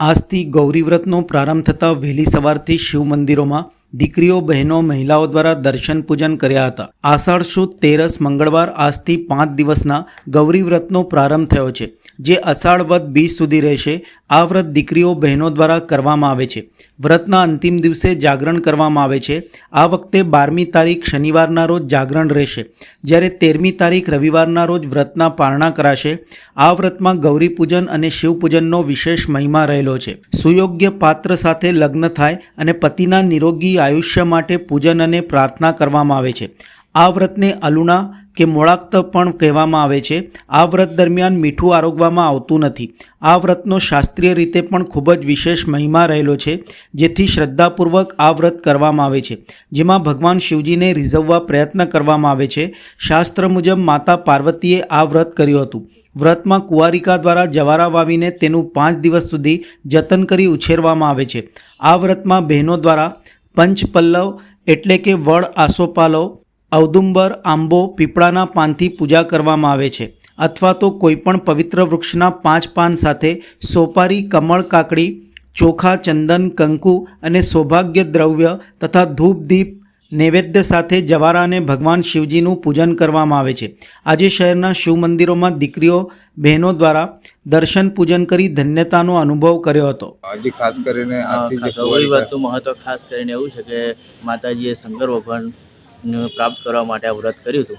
આજથી ગૌરીવ્રતનો પ્રારંભ થતાં વહેલી સવારથી શિવ મંદિરોમાં દીકરીઓ, બહેનો, મહિલાઓ દ્વારા દર્શન પૂજન કર્યા હતા. આષાઢ સુદ તેરસ મંગળવાર આજથી પાંચ દિવસના ગૌરી વ્રતનો પ્રારંભ થયો છે, જે અષાઢ વદ બીજ સુધી રહેશે. આ વ્રત દીકરીઓ, બહેનો દ્વારા કરવામાં આવે છે. વ્રતના અંતિમ દિવસે જાગરણ કરવામાં આવે છે. આ વખતે બારમી તારીખ શનિવારના રોજ જાગરણ રહેશે. જ્યારે તેરમી તારીખ રવિવારના રોજ વ્રતના પારણા કરાશે. આ વ્રતમાં ગૌરી પૂજન અને શિવ પૂજનનો વિશેષ મહિમા રહેલો છે. સુયોગ્ય પાત્ર સાથે લગ્ન થાય અને પતિના નિરોગી આયુષ્ય માટે પૂજન અને પ્રાર્થના કરવામાં આવે છે. આ વ્રતને અલુણા કે મોળાક્ત પણ કહેવામાં આવે છે. આ વ્રત દરમિયાન મીઠું આરોગવામાં આવતું નથી. આ વ્રતનો શાસ્ત્રીય રીતે પણ ખૂબ જ વિશેષ મહિમા રહેલો છે, જેથી શ્રદ્ધાપૂર્વક આ વ્રત કરવામાં આવે છે. જેમાં ભગવાન શિવજીને રીઝવવા પ્રયત્ન કરવામાં આવે છે. શાસ્ત્ર મુજબ માતા પાર્વતીએ આ વ્રત કર્યું હતું. વ્રતમાં કુંવારિકા દ્વારા જવારા વાવીને તેનું પાંચ દિવસ સુધી જતન કરી ઉછેરવામાં આવે છે. આ વ્રતમાં બહેનો દ્વારા પંચપલ્લવ એટલે કે વડ આસોપાલવ, ઔદુંબર, આંબો પીપળાના પાનથી પૂજા કરવામાં આવે છે. અથવા તો કોઈપણ પવિત્ર વૃક્ષના પાંચ પાન સાથે સોપારી, કમળ, કાકડી, ચોખા, ચંદન, કંકુ અને સૌભાગ્ય દ્રવ્ય તથા ધૂપ, દીપ નૈવેદ્ય સાથે જવારાને ભગવાન શિવજીનું પૂજન કરવામાં આવે છે. આજે શહેરના શિવ મંદિરોમાં દીકરીઓ બહેનો દ્વારા દર્શન પૂજન કરી ધન્યતાનો અનુભવ કર્યો હતો. આજે ખાસ કરીને ગૌરી કુંવારિકા મહત્વ ખાસ કરીને એવું છે કે માતાજીએ શંકર ભગવાનને પ્રાપ્ત કરવા માટે આ વ્રત કર્યું હતું.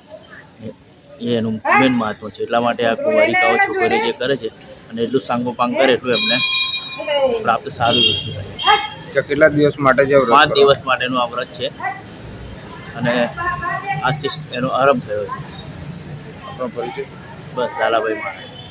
એ- એ એનું મેન મહત્વ છે. એટલા માટે આ કુંવારિકાઓ છોકરીઓ જે કરે છે અને એટલું સાંગોપાંગ કરે એટલું એમને પ્રાપ્ત સારું વસ્તુ થાય. કેટલા દિવસ માટે જે પાંચ દિવસ માટેનું આ વ્રત છે. અને આજથી એનો આરંભ થયો છે. આપણો પરિચય. બસ લાલાભાઈ મહારાજ